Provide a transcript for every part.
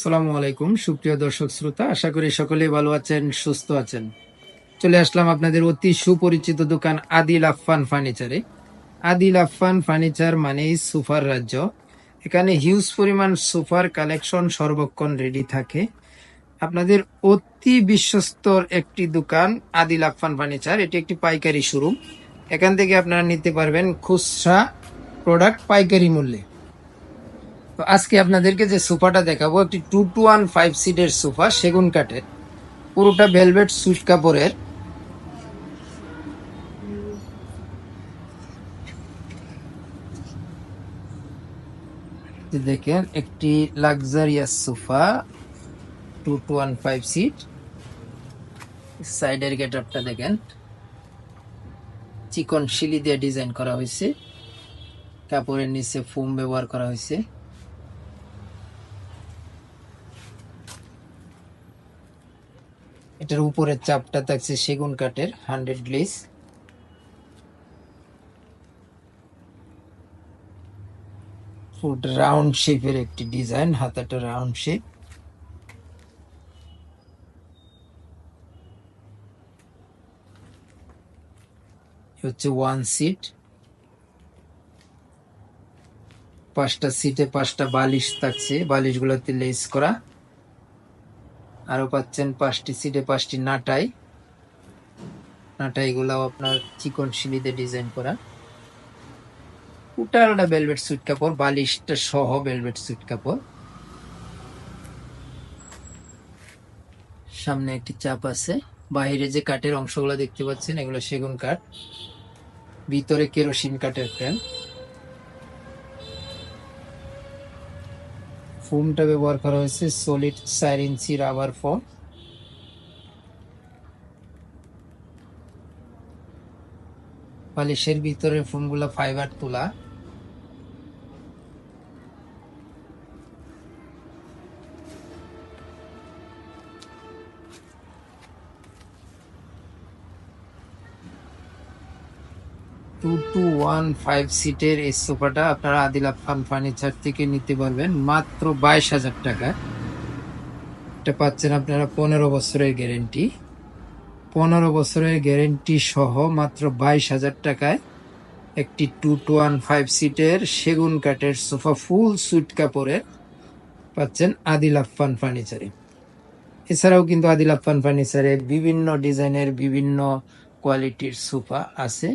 সালামু আলাইকুম, সুপ্রিয় দর্শক শ্রোতা, আশা করি সকলেই ভালো আছেন, সুস্থ আছেন। চলে আসলাম আপনাদের অতি সুপরিচিত দোকান আদিল আফফান ফার্নিচারে। আদিল আফফান ফার্নিচার মানেই সোফার রাজ্য। এখানে হিউজ পরিমাণ সোফার কালেকশন সর্বক্ষণ রেডি থাকে। আপনাদের অতি বিশ্বস্তর একটি দোকান আদিল আফফান ফার্নিচার, এটি একটি পাইকারি শোরুম। এখান থেকে আপনারা নিতে পারবেন খুচরা প্রোডাক্ট পাইকারি মূল্যে। আজকে আপনাদেরকে যে সোফাটা দেখাবো, একটি টু টু ওয়ান ফাইভ সিটের সোফা, সেগুন কাঠের। পুরোটা ভেলভেট সুইট কাপড়ের। দেখেন, একটি luxurious sofa two two one five seat সাইডের গেটআপটা দেখেন। চিকন শিলি দিয়ে ডিজাইন করা হয়েছে। কাপড়ের নিচে ফোম ব্যবহার করা হয়েছে। এটার উপরের চাপটা থাকছে সেগুন কাঠের হান্ড্রেড গ্লেস রাউন্ড শেপের একটি ডিজাইন হাতাটা রাউন্ড শেপ হচ্ছে ওয়ান সিট পাঁচটা সিটে পাঁচটা বালিশ থাকছে, বালিশগুলোতে লেস করা। আরও পাচ্ছেন পাঁচটি সিটে পাঁচটি নাটাই। নাটাইগুলাও আপনার চিকন শিলিতে ডিজাইন করা। উটালটা বেলভেট সুইট কাপড়, বালিশটা সহ বেলভেট সুইট কাপড়। সামনে একটি চাপ আছে। বাইরে যে কাঠের অংশগুলো দেখতে পাচ্ছেন, এগুলো সেগুন কাঠ। ভিতরে কেরোসিন কাঠের ফ্রেম। ফোমটা ব্যবহার করা হয়েছে সলিড চার ইঞ্চি রাবার ফোম বালিশের ভিতরে ফোমগুলো ফাইবার তোলা। টু টু ওয়ান ফাইভ সিটের এই সোফাটা আপনারা আদিল আফান ফার্নিচার থেকে নিতে পারবেন, মাত্র বাইশ হাজার টাকায় এটা পাচ্ছেন আপনারা পনেরো বছরের গ্যারেন্টি। পনেরো বছরের গ্যারেন্টি সহ মাত্র বাইশ হাজার টাকায় একটি টু টু ওয়ান ফাইভ সিটের সেগুন কাঠের সোফা, ফুল সুইট কাপড়ের পাচ্ছেন আদিল আফান ফার্নিচারে। এছাড়াও কিন্তু আদিল আফান ফার্নিচারে বিভিন্ন ডিজাইনের বিভিন্ন কোয়ালিটির সোফা আছে।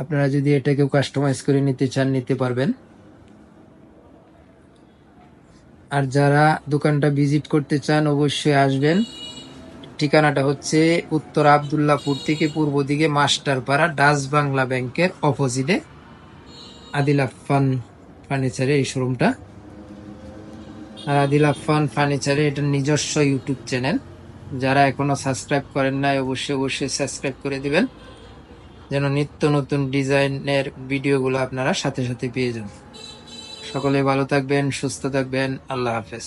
আপনারা যদি এটাকেও কাস্টমাইজ করে নিতে চান, নিতে পারবেন। আর যারা দোকানটা ভিজিট করতে চান, অবশ্যই আসবেন। ঠিকানাটা হচ্ছে উত্তর আবদুল্লাপুর থেকে পূর্ব দিকে মাস্টারপাড়া, ডাচ বাংলা ব্যাংকের অপোজিটে আদিল আফান ফার্নিচারের এই শোরুমটা আর আদিল আফান ফার্নিচারে এটা নিজস্ব ইউটিউব চ্যানেল যারা এখনও সাবস্ক্রাইব করেন নাই, অবশ্যই অবশ্যই সাবস্ক্রাইব করে দিবেন। যেন নিত্য নতুন ডিজাইনের ভিডিওগুলো আপনারা সাথে সাথে পেয়ে যান। সকলে ভালো থাকবেন, সুস্থ থাকবেন। আল্লাহ হাফেজ।